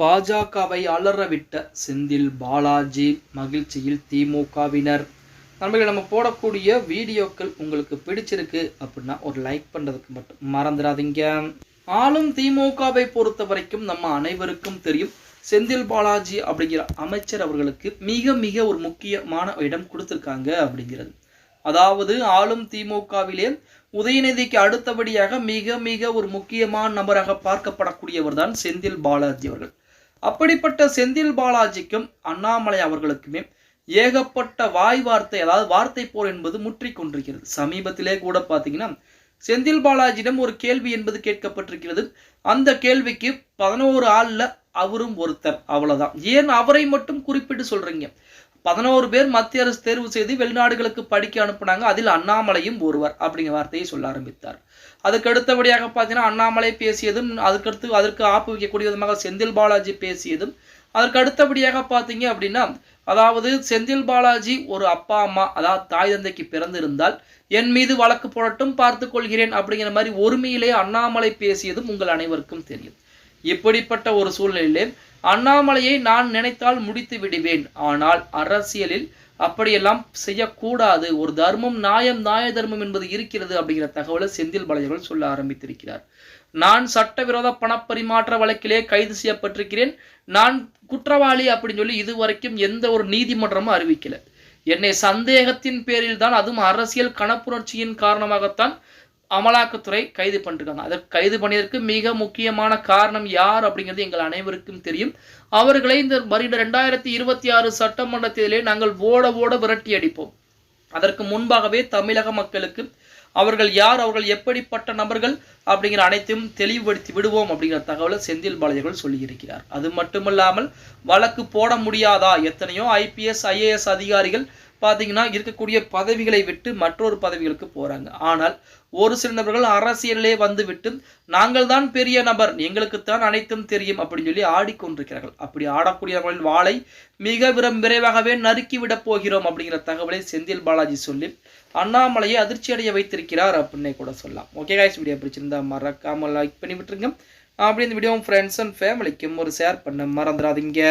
பாஜகவை அலறவிட்ட செந்தில் பாலாஜி மகிழ்ச்சியில் திமுகவினர். நண்பர்கள் நம்ம போடக்கூடிய வீடியோக்கள் உங்களுக்கு பிடிச்சிருக்கு அப்படின்னா ஒரு லைக் பண்ணுறதுக்கு மட்டும் மறந்துடாதீங்க. ஆளும் திமுகவை பொறுத்த வரைக்கும் நம்ம அனைவருக்கும் தெரியும் செந்தில் பாலாஜி அப்படிங்கிற அமைச்சர் அவர்களுக்கு மிக மிக ஒரு முக்கியமான இடம் கொடுத்துருக்காங்க அப்படிங்கிறது. அதாவது ஆளும் திமுகவிலே உதயநிதிக்கு அடுத்தபடியாக மிக மிக ஒரு முக்கியமான நபராக பார்க்கப்படக்கூடியவர் தான் செந்தில் பாலாஜி அவர்கள். அப்படிப்பட்ட செந்தில் பாலாஜிக்கும் அண்ணாமலை அவர்களுக்குமே ஏகப்பட்ட வாய் வார்த்தை அதாவது வார்த்தை போர் என்பது முற்றிக் கொண்டிருக்கிறது சமீபத்திலே கூட பார்த்தீங்கன்னா செந்தில் பாலாஜியிடம் ஒரு கேள்வி என்பது கேட்கப்பட்டிருக்கிறது. அந்த கேள்விக்கு பதினோரு ஆள்ல அவரும் ஒருத்தர். அவ்வளவுதான். ஏன் அவரை மட்டும் குறிப்பிட்டு சொல்றீங்க? பதினோரு பேர் மத்திய அரசு தேர்வு செய்து வெளிநாடுகளுக்கு படிக்க அனுப்புனாங்க. அதில் அண்ணாமலையும் ஒருவர் அப்படிங்கிற வார்த்தையை சொல்ல ஆரம்பித்தார். அதுக்கு அடுத்தபடியாக பார்த்தீங்கன்னா அண்ணாமலை பேசியதும் அதுக்கடுத்து அதற்கு ஆப்பு வைக்கக்கூடிய விதமாக செந்தில் பாலாஜி பேசியதும் அதற்கு அடுத்தபடியாக பார்த்தீங்க அப்படின்னா அதாவது செந்தில் பாலாஜி ஒரு அப்பா அம்மா அதாவது தாய் தந்தைக்கு பிறந்திருந்தால் என் மீது வழக்கு போடட்டும் பார்த்து கொள்கிறேன் அப்படிங்கிற மாதிரி ஒருமையிலே அண்ணாமலை பேசியதும் உங்கள் அனைவருக்கும் தெரியும். இப்படிப்பட்ட ஒரு சூழ்நிலையிலே அண்ணாமலையை நான் நினைத்தால் முடித்து விடுவேன். ஆனால் அரசியலில் அப்படியெல்லாம் செய்யக்கூடாது. ஒரு தர்மம் நியாயம் நியாய தர்மம் என்பது இருக்கிறது அப்படிங்கிற தகவலை செந்தில் பாலாஜிகள் சொல்ல ஆரம்பித்திருக்கிறார். நான் சட்டவிரோத பணப்பரிமாற்ற வழக்கிலே கைது செய்யப்பட்டிருக்கிறேன். நான் குற்றவாளி அப்படின்னு சொல்லி இதுவரைக்கும் எந்த ஒரு நீதிமன்றமும் அறிவிக்கல. என்னை சந்தேகத்தின் பேரில் தான் அதுவும் அரசியல் கணப்புணர்ச்சியின் காரணமாகத்தான் அமலாக்கத்துறை கைது பண்ணிருக்காங்க. அதற்கு கைது பண்ணியதற்கு மிக முக்கியமான காரணம் யார் அப்படிங்கிறது எங்கள் அனைவருக்கும் தெரியும். அவர்களை இந்த வருட ரெண்டாயிரத்தி இருபத்தி ஆறு சட்டமன்ற தேர்தலில் நாங்கள் ஓட ஓட விரட்டி அடிப்போம். அதற்கு முன்பாகவே தமிழக மக்களுக்கு அவர்கள் யார் அவர்கள் எப்படிப்பட்ட நபர்கள் அப்படிங்கிற அனைத்தையும் தெளிவுபடுத்தி விடுவோம் அப்படிங்கிற தகவலை செந்தில் பாலாஜிகள் சொல்லியிருக்கிறார். அது மட்டுமல்லாமல் வழக்கு போட முடியாதா? எத்தனையோ ஐபிஎஸ் ஐஏஎஸ் அதிகாரிகள் பார்த்தீங்கன்னா இருக்கக்கூடிய பதவிகளை விட்டு மற்றொரு பதவிகளுக்கு போகிறாங்க ஆனால் ஒரு சில நபர்கள் அரசியலிலே வந்து விட்டு நாங்கள் தான் பெரிய நபர் எங்களுக்குத்தான் அனைத்தும் தெரியும் அப்படின்னு சொல்லி ஆடிக்கொண்டிருக்கிறார்கள். அப்படி ஆடக்கூடியவர்களின் வாளை மிக விரம் விரைவாகவே நறுக்கிவிடப் போகிறோம் அப்படிங்கிற தகவலை செந்தில் பாலாஜி சொல்லி அண்ணாமலையை அதிர்ச்சி அடைய வைத்திருக்கிறார் அப்படின்னே கூட சொல்லலாம். ஓகே காய்ஸ் வீடியோ பிடிச்சிருந்தா மறக்காமல் லைக் பண்ணி விட்டுருங்க. அப்படி இந்த வீடியோ ஃப்ரெண்ட்ஸ் அண்ட் ஃபேமிலிக்கும் ஒரு ஷேர் பண்ண மறந்துடாதீங்க.